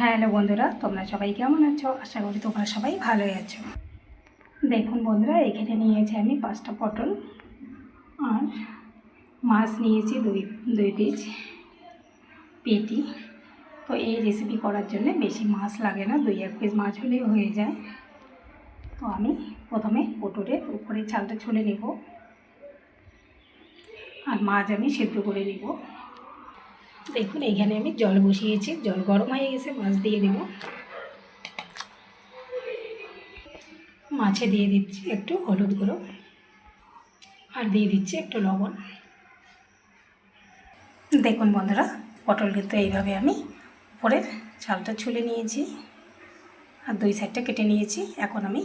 Hello বন্ধুরা, তোমরা সবাই কেমন আছো? আশা করি তোমরা সবাই ভালোই আছো। দেখুন বন্ধুরা, এখানে নিয়েছি আমি পাঁচটা পটল আর মাছ নিয়েছি দুই দুই পিস পেটি। তো এই রেসিপি করার জন্য বেশি মাছ লাগে না, দুই, এক পিস মাছ হলেই হয়ে যায়। তো আমি প্রথমে পটলের উপরে চালটা ছুলে নেব। আর মাছ আমি সেদ্ধ করে নেব। দেখুন, এখানে আমি জল বসিয়েছি। জল গরম হয়ে গেছে, মাছ দিয়ে দেব। মাছে দিয়ে দিচ্ছি একটু হলুদ গুঁড়ো আর দিয়ে দিচ্ছি একটু লবণ। দেখুন বন্ধুরা, পটল কিন্তু এইভাবে আমি উপরের চালটা ছুলে নিয়েছি আর দুই সাইডটা কেটে নিয়েছি। এখন আমি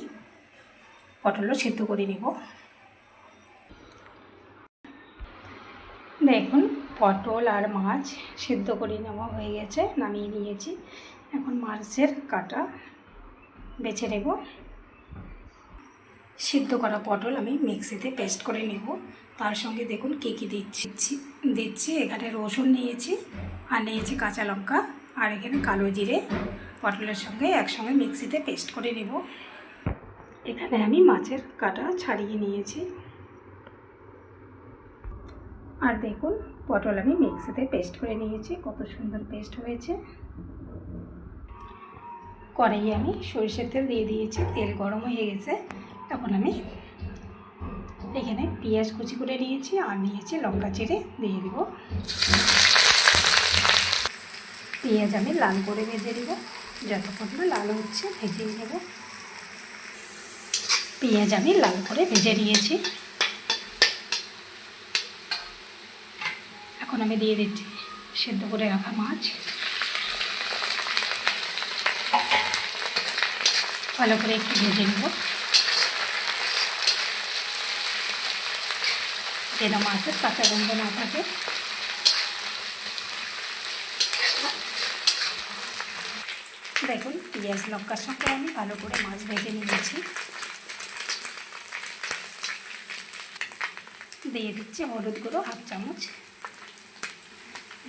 পটলও সিদ্ধ করে নেব। দেখুন পটল আর মাছ সিদ্ধ করে নেওয়া হয়ে গেছে, নামিয়ে নিয়েছি। এখন মাছের কাটা বেছে নেব। সিদ্ধ করা পটল আমি মিক্সিতে পেস্ট করে নেব। তার সঙ্গে দেখুন কী কী দিচ্ছি। দিচ্ছি এখানে রসুন নিয়েছি আর নিয়েছি কাঁচা লঙ্কা আর এখানে কালো জিরে। পটলের সঙ্গে একসঙ্গে মিক্সিতে পেস্ট করে নেব। এখানে আমি মাছের কাটা ছাড়িয়ে নিয়েছি। আর দেখুন, পটল আমি মিক্সিতে পেস্ট করে নিয়েছি, কত সুন্দর পেস্ট হয়েছে। কড়াইয়ে আমি সরিষার তেল দিয়ে দিয়েছি, তেল গরম হয়ে গেছে। এখন আমি এখানে পেঁয়াজ কুচি করে নিয়েছি, আর নিয়েছি লঙ্কা চিড়ে, দিয়ে দিব। পেঁয়াজ আমি লাল করে ভেজে দেবো যতক্ষণ না লাল হচ্ছে ভেজে নেব। পেঁয়াজ আমি লাল করে ভেজে নিয়েছি। এখন আমি দিয়ে দিচ্ছি। সেদ্ধ করে রাখা মাছ। ভালো করে একটু ভেজে নেব। যেন মাছের কাঁচা গন্ধ না থাকে। দেখুন, পেঁয়াজ লঙ্কার সঙ্গে আমি ভালো করে মাছ ভেজে নিয়েছি। দিয়ে দিচ্ছি হলুদ গুঁড়ো, হাফ চামচ।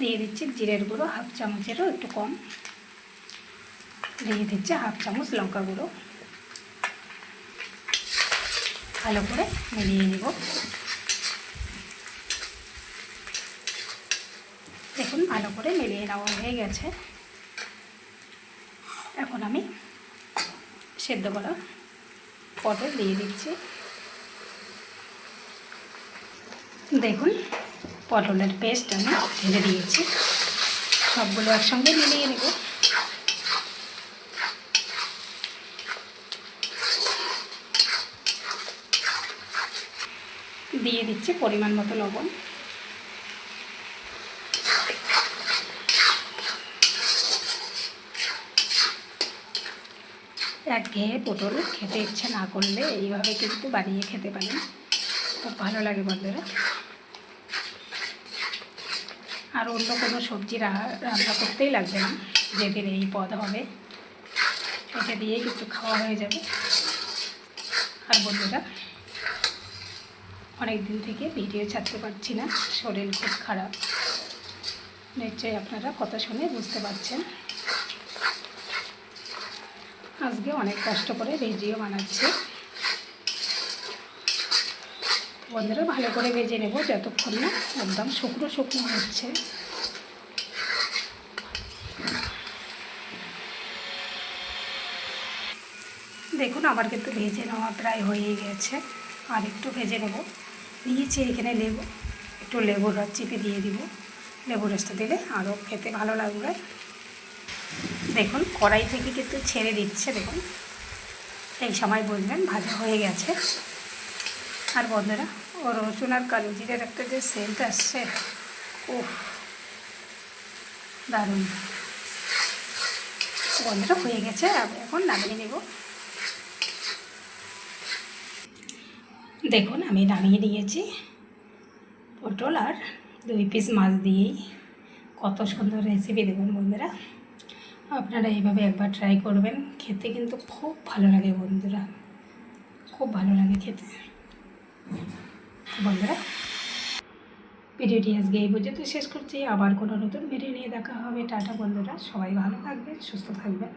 দিয়ে দিচ্ছি জিরের গুঁড়ো, হাফ চামচেরও একটু কম। দিয়ে দিচ্ছি হাফ চামচ লঙ্কা গুঁড়ো। ভালো করে মিলিয়ে নেব। দেখুন, ভালো করে মিলিয়ে নেওয়া হয়ে গেছে। এখন আমি সেদ্ধ করা পটল দিয়ে দিচ্ছি। দেখুন পটলের পেস্ট আমি ঢেলে দিয়েছি। সবগুলো একসঙ্গে মিলিয়ে নেব। দিয়ে দিচ্ছি পরিমাণ মতো লবণ। এক ঘেয়ে পটল খেতে ইচ্ছে না করলে এইভাবে কিন্তু বানিয়ে খেতে পারেন। খুব ভালো লাগে বন্ধুরা। আর অন্য কোনো সবজি রান্না করতেই লাগবে না। যেদিন এই পদ হবে এটা দিয়েই কিন্তু খাওয়া হয়ে যাবে। আর বন্ধুরা অনেক দিন থেকে ভিডিও ছাড়তে পারছি না, শরীর খুব খারাপ। নিশ্চয়ই আপনারা কথা শুনে বুঝতে পারছেন। আজকে অনেক কষ্ট করে ভিডিও বানাচ্ছি। বন্ধুরা ভালো করে ভেজে নেব যতক্ষণ না একদম শুকনো শুকনো হচ্ছে। দেখুন, আমার কিন্তু ভেজে নেওয়া প্রায় হয়েই গেছে। আর একটু ভেজে নেব। নিয়েছি এখানে লেবু। একটু লেবুর রস চিপে দিয়ে দিব। লেবু রসটা দিলে আরও খেতে ভালো লাগবে। দেখুন, কড়াই থেকে কিন্তু ছেড়ে দিচ্ছে। দেখুন, এই সময় বুঝবেন, ভাজা হয়ে গেছে। আর বন্ধুরা ও রসুন আর কালো জিরের একটা যে সেন্ট আসছে ও দারুণ। বন্ধুরা, হয়ে গেছে এখন নামিয়ে নেব। দেখুন, আমি নামিয়ে নিয়েছি পটল আর দুই পিস মাছ দিয়েই। কত সুন্দর রেসিপি দেবেন বন্ধুরা। আপনারা এইভাবে একবার ট্রাই করবেন, খেতে কিন্তু খুব ভালো লাগে বন্ধুরা। খুব ভালো লাগে খেতে। বন্ধুরা, ভিডিওটি আজকে এই পর্যন্ত শেষ করছি। আবার কোনো নতুন ভিডিও নিয়ে দেখা হবে। টাটা বন্ধুরা, সবাই ভালো থাকবেন, সুস্থ থাকবেন।